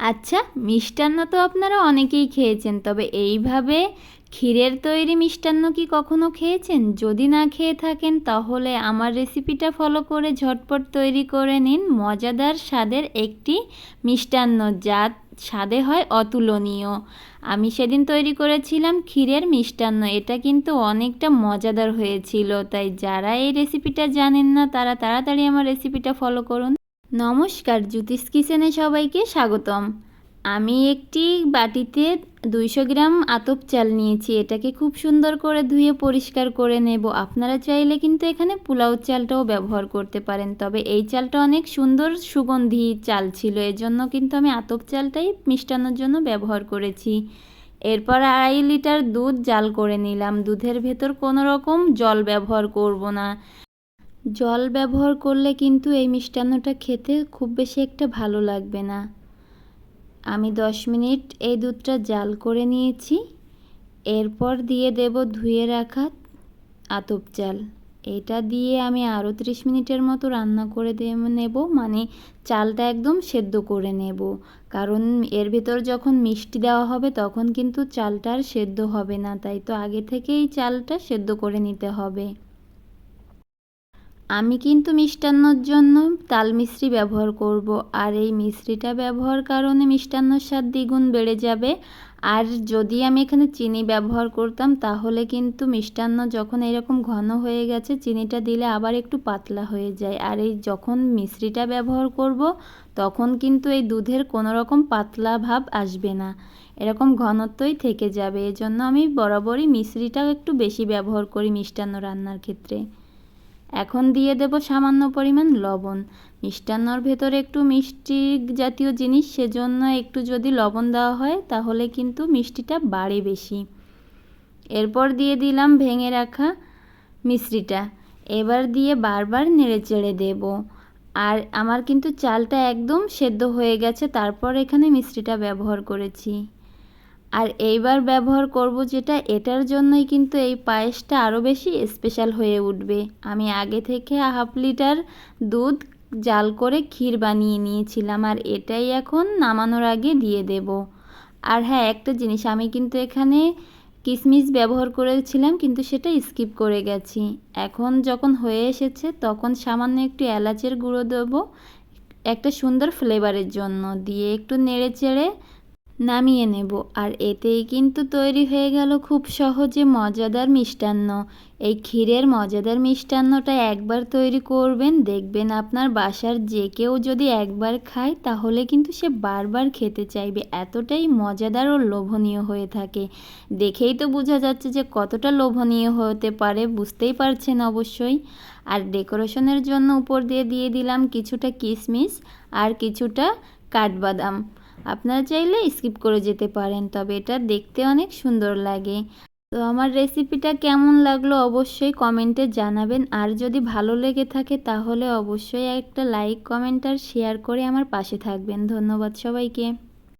আচ্ছা মিষ্টান্ন তো আপনারা অনেকেই খেয়েছেন, তবে এইভাবে ক্ষীরের তৈরি মিষ্টান্ন কি কখনো খেয়েছেন? যদি না খেয়ে থাকেন, তাহলে আমার রেসিপিটা ফলো করে ঝটপট তৈরি করে নিন। মজাদার স্বাদের একটি মিষ্টান্ন, যা স্বাদে হয় অতুলনীয়। আমি সেদিন তৈরি করেছিলাম ক্ষীরের মিষ্টান্ন, এটা কিন্তু অনেকটা মজাদার হয়েছিল, তাই যারা এই রেসিপিটা জানেন না, তারা তাড়াতাড়ি আমার রেসিপিটা ফলো করুন। নমস্কার, জ্যোতিষ কিচেনে সবাইকে স্বাগতম। আমি একটি বাটিতে দুইশো গ্রাম আতপ চাল নিয়েছি, এটাকে খুব সুন্দর করে ধুয়ে পরিষ্কার করে নেব। আপনারা চাইলে কিন্তু এখানে পোলাও চালটাও ব্যবহার করতে পারেন, তবে এই চালটা অনেক সুন্দর সুগন্ধি চাল ছিল, এজন্য কিন্তু আমি আতপ চালটাই মিষ্টানোর জন্য ব্যবহার করেছি। এরপর আড়াই লিটার দুধ জাল করে নিলাম। দুধের ভেতর কোনো রকম জল ব্যবহার করব না। জল ব্যবহার করলে কিন্তু এই মিষ্টান্নটা খেতে খুব বেশি একটা ভালো লাগবে না। আমি দশ মিনিট এই দুধটা জাল করে নিয়েছি। এরপর দিয়ে দেব ধুয়ে রাখা আতপ চাল। এটা দিয়ে আমি আরও ত্রিশ মিনিটের মতো রান্না করে নেব মানে চালটা একদম সেদ্ধ করে নেব। কারণ এর ভিতর যখন মিষ্টি দেওয়া হবে তখন কিন্তু চালটা আর সেদ্ধ হবে না, তাই তো আগে থেকেই চালটা সেদ্ধ করে নিতে হবে। আমি কিন্তু মিষ্টান্নর জন্য তাল মিশ্রি ব্যবহার করব। আর এই মিশ্রিটা ব্যবহার কারণে মিষ্টান্নর স্বাদ দ্বিগুণ বেড়ে যাবে। আর যদি আমি এখানে চিনি ব্যবহার করতাম, তাহলে কিন্তু মিষ্টান্ন যখন এরকম ঘন হয়ে গেছে, চিনিটা দিলে আবার একটু পাতলা হয়ে যায়। আর এই যখন মিশ্রিটা ব্যবহার করব, তখন কিন্তু এই দুধের কোনো রকম পাতলা ভাব আসবে না। এরকম ঘনত্বই থেকে যাবে। এজন্য আমি বরাবরই মিশ্রিটা একটু বেশি ব্যবহার করি মিষ্টান্ন রান্নার ক্ষেত্রে। এখন দিয়ে দেব সামান্য পরিমাণ লবণ। মিষ্টান্নর ভেতরে একটু মিষ্টি জাতীয় জিনিস, সেজন্য একটু যদি লবণ দেওয়া হয়, তাহলে কিন্তু মিষ্টিটা বাড়ে বেশি। এরপর দিয়ে দিলাম ভেঙে রাখা মিশ্রিটা। এবার দিয়ে বারবার নেড়ে চেড়ে দেব। আর আমার কিন্তু চালটা একদম সেদ্ধ হয়ে গেছে, তারপর এখানে মিশ্রিটা ব্যবহার করেছি। আর এইবার ব্যবহার করব যেটা, এটার জন্যই কিন্তু এই পায়েসটা আরও বেশি স্পেশাল হয়ে উঠবে। আমি আগে থেকে হাফ লিটার দুধ জাল করে ক্ষীর বানিয়ে নিয়েছিলাম আর এটাই এখন নামানোর আগে দিয়ে দেব। আর হ্যাঁ একটা জিনিস, আমি কিন্তু এখানে কিশমিশ ব্যবহার করেছিলাম কিন্তু সেটা স্কিপ করে গেছি। এখন যখন হয়ে এসেছে তখন সামান্য একটু এলাচের গুঁড়ো দেবো, একটা সুন্দর ফ্লেভারের জন্য। দিয়ে একটু নেড়ে চেড়ে নামিয়ে নেব। আর এতেই কিন্তু তৈরি হয়ে গেল খুব সহজে মজাদার মিষ্টান্ন। এই ক্ষীরের মজাদার মিষ্টান্নটা একবার তৈরি করবেন, দেখবেন আপনার বাসার যে কেউ যদি একবার খায়, তাহলে কিন্তু সে বারবার খেতে চাইবে। এতটাই মজাদার ও লোভনীয় হয়ে থাকে। দেখেই তো বোঝা যাচ্ছে যে কতটা লোভনীয় হতে পারে, বুঝতেই পারছেন অবশ্যই। আর ডেকোরেশনের জন্য উপর দিয়ে দিয়ে দিলাম কিছুটা কিশমিশ আর কিছুটা কাঠবাদাম। আপনারা চাইলে স্কিপ করে যেতে পারেন, তবে এটা দেখতে অনেক সুন্দর লাগে। তো আমার রেসিপিটা কেমন লাগল অবশ্যই কমেন্টে জানাবেন, আর যদি ভালো লেগে থাকে তাহলে অবশ্যই একটা লাইক কমেন্ট আর শেয়ার করে আমার পাশে থাকবেন। ধন্যবাদ সবাইকে।